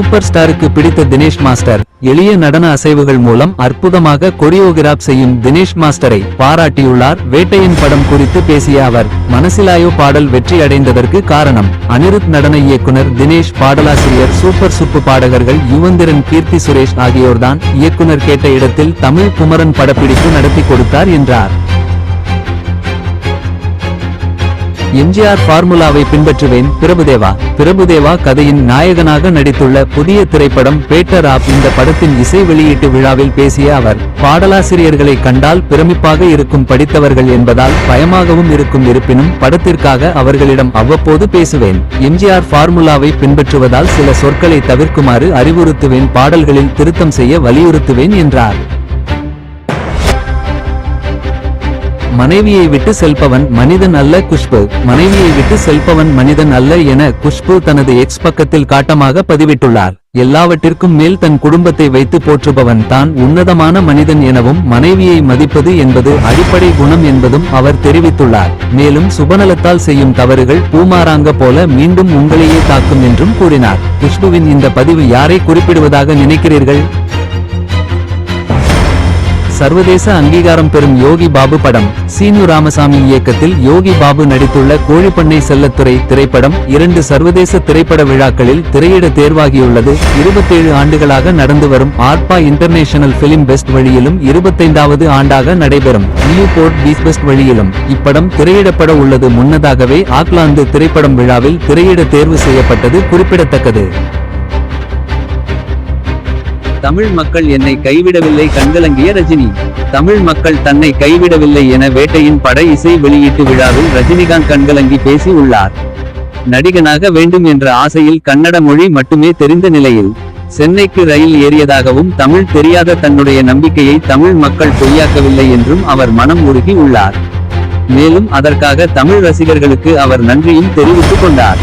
Super ஸ்டாருக்கு பிடித்த Dinesh master. எளிய நடன அசைவுகள் மூலம் அற்புதமாக கொரியோகிராப் செய்யும் தினேஷ் மாஸ்டரை பாராட்டியுள்ளார். வேட்டையின் படம் குறித்து பேசிய அவர் மனசிலாயோ பாடல் வெற்றி அடைந்ததற்கு காரணம். அனிருத் நடன இயக்குனர் தினேஷ் பாடலாசிரியர் சூப்பர் சுப்பு பாடகர்கள் யுவந்திரன் கீர்த்தி சுரேஷ் ஆகியோர்தான். இயக்குனர் கேட்ட இடத்தில் தமிழ் குமரன் படப்பிடிப்பு நடத்தி கொடுத்தார் என்றார். எம்ஜிஆர் ஃபார்முலாவை பின்பற்றுவேன். பிரபுதேவா பிரபுதேவா கதையின் நாயகனாக நடித்துள்ள புதிய திரைப்படம் பேட்டர் ஆப் இந்த படத்தின் இசை வெளியீட்டு விழாவில் பேசிய அவர் பாடலாசிரியர்களை கண்டால் பிரமிப்பாக இருக்கும் படித்தவர்கள் என்பதால் பயமாகவும் இருக்கும் இருப்பினும் படத்திற்காக அவர்களிடம் அவ்வப்போது பேசுவேன். எம்ஜிஆர் ஃபார்முலாவை பின்பற்றுவதால் சில சொற்களை தவிர்க்குமாறு அறிவுறுத்துவேன். பாடல்களில் திருத்தம் செய்ய வலியுறுத்துவேன் என்றார். மனைவியை விட்டு செல்பவன் மனிதன் அல்ல குஷ்பு. மனைவியை விட்டு செல்பவன் மனிதன் அல்ல என குஷ்பு தனது எக்ஸ் பக்கத்தில் காட்டமாக பதிவிட்டுள்ளார். எல்லாவற்றிற்கும் மேல் தன் குடும்பத்தை வைத்து போற்றுபவன் தான் உன்னதமான மனிதன் எனவும் மனைவியை மதிப்பது என்பது அடிப்படை குணம் என்பதும் அவர் தெரிவித்துள்ளார். மேலும் சுபநலத்தால் செய்யும் தவறுகள் பூமாராங்க போல மீண்டும் உங்களையே தாக்கும் என்றும் கூறினார். குஷ்புவின் இந்த பதிவு யாரை குறிப்பிடுவதாக நினைக்கிறீர்கள்? சர்வதேச அங்கீகாரம் பெறும் யோகி பாபு படம். சீனு ராமசாமி இயக்கத்தில் யோகி பாபு நடித்துள்ள கோழிப்பண்ணை செல்லத்துறை திரைப்படம் இரண்டு சர்வதேச திரைப்பட விழாக்களில் திரையிட தேர்வாகியுள்ளது. இருபத்தேழு ஆண்டுகளாக நடந்து வரும் ஆர்பா இன்டர்நேஷனல் பிலிம் பெஸ்ட் வழியிலும் இருபத்தைந்தாவது ஆண்டாக நடைபெறும். நியூ போர்ட் பீச் பெஸ்ட் வழியிலும். இப்படம் திரையிடப்பட உள்ளது முன்னதாகவே ஆக்லாந்து திரைப்படம் விழாவில் திரையிட தேர்வு செய்யப்பட்டது குறிப்பிடத்தக்கது. தமிழ் மக்கள் என்னை கைவிடவில்லை கண்கலங்கிய ரஜினி. தமிழ் மக்கள் தன்னை கைவிடவில்லை என வேட்டையின் பட இசை வெளியீட்டு விழாவில் ரஜினிகாந்த் கண்கலங்கி பேசி உள்ளார். நடிகனாக வேண்டும் என்ற ஆசையில் கன்னட மொழி மட்டுமே தெரிந்த நிலையில் சென்னைக்கு ரயில் ஏறியதாகவும் தமிழ் தெரியாத தன்னுடைய நம்பிக்கையை தமிழ் மக்கள் பொய்யாக்கவில்லை என்றும் அவர் மனம் உருகி உள்ளார். மேலும் அதற்காக தமிழ் ரசிகர்களுக்கு அவர் நன்றியும் தெரிவித்துக் கொண்டார்.